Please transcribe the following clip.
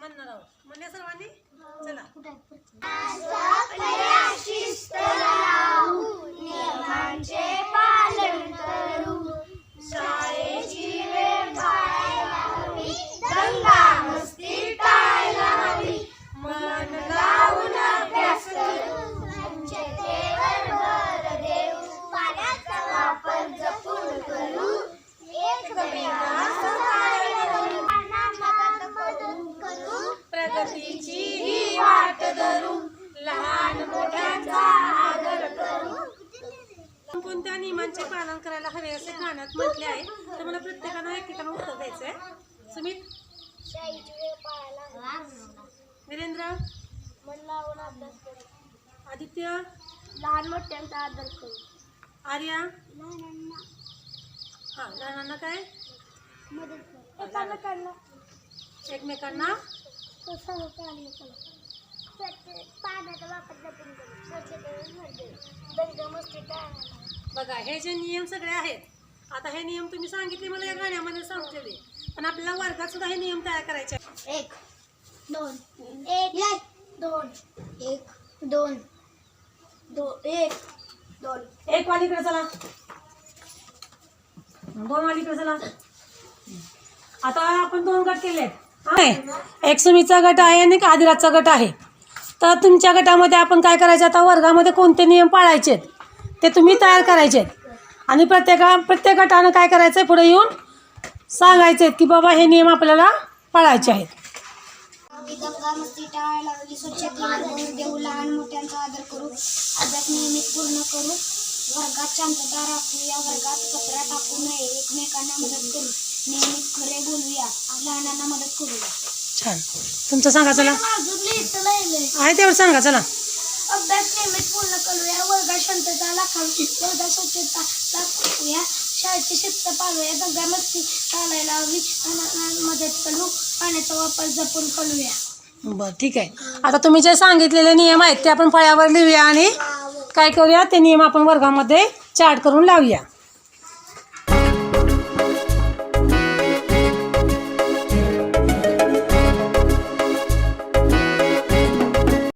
म्हणणार आहोत. म्हणूया सर्वांनी? चला नियमांचे पालन करू शाळेची वेळ पाळायला हवी दंगा मस्ती टाळायला हवी मन लावून अभ्यास करू स्वच्छतेवर भर देऊ पाण्याचा वापर जपून करू एकमेकांना सहाय्य करू मदत करू प्रगतीची ही वाट धरू लहान मोठ्यांचा आदर करू कोणत्या नियमांचे पालन करायला हवे असे गाण्यात म्हटले आहे तर मला प्रत्येकानं एकेकानं उत्तर द्यायचं आहे. सुमित? वीरेंद्र? आदित्य? लहान मोठ्यांचा आदर करू आर्या? हां हा लहानांना काय? मदत एकमेकांना? पाण्याचा वापर जपून करू. स्वच्छतेवर भर देऊ दंग मस्ती टाळणार बघा हे जे नियम सगळे आहेत आता हे नियम तुम्ही सांगितले मला या गाण्यामध्ये सांगितले पण आपल्याला वर्गात सुद्धा हे नियम तयार करायचे. एक दोन एक दोन एक दोन दो एक दोन. एक वालीकडे चला. दोन वालीकडे चला. आता आपण दोन गट केले एक सुमीचा गट आहे आणि एक आदिराजचा गट आहे. तर तुमच्या गटामध्ये आपण काय करायचं? आता वर्गामध्ये कोणते नियम पाळायचे आहेत? ते तुम्ही तयार करायचे आणि प्रत्येका प्रत्येक गटानं काय करायचं आहे पुढे येऊन सांगायचे आहेत की बाबा हे नियम आपल्याला पाळायचे आहेत. दंगा मस्ती टाळायला देऊ. लहान मोठ्यांचा आदर करू. अभ्यास नियमित पूर्ण करू. वर्गात शांतता राखू. या वर्गात कचरा टाकू नये. एकमेकांना मदत करू. नियमित खरे बोलूया. लहानांना मदत करूया. छान. तुमचं सांगा चला. आहे तेवढं सांगा चला. अभ्यास नियमित पूर्ण करूया. वर्गात शांतता राखावी वर्गात स्वच्छता राखूया. शाळेची शिस्त पाळूया दंगा मस्ती टाळायला हवी. मदत करू. पाण्याचा वापर जपून करूया. बरं ठीक आहे. आता तुम्ही जे सांगितलेले नियम आहेत ते आपण फळ्यावर लिहूया आणि काय करूया? ते नियम आपण वर्गामध्ये चार्ट करून लावूया.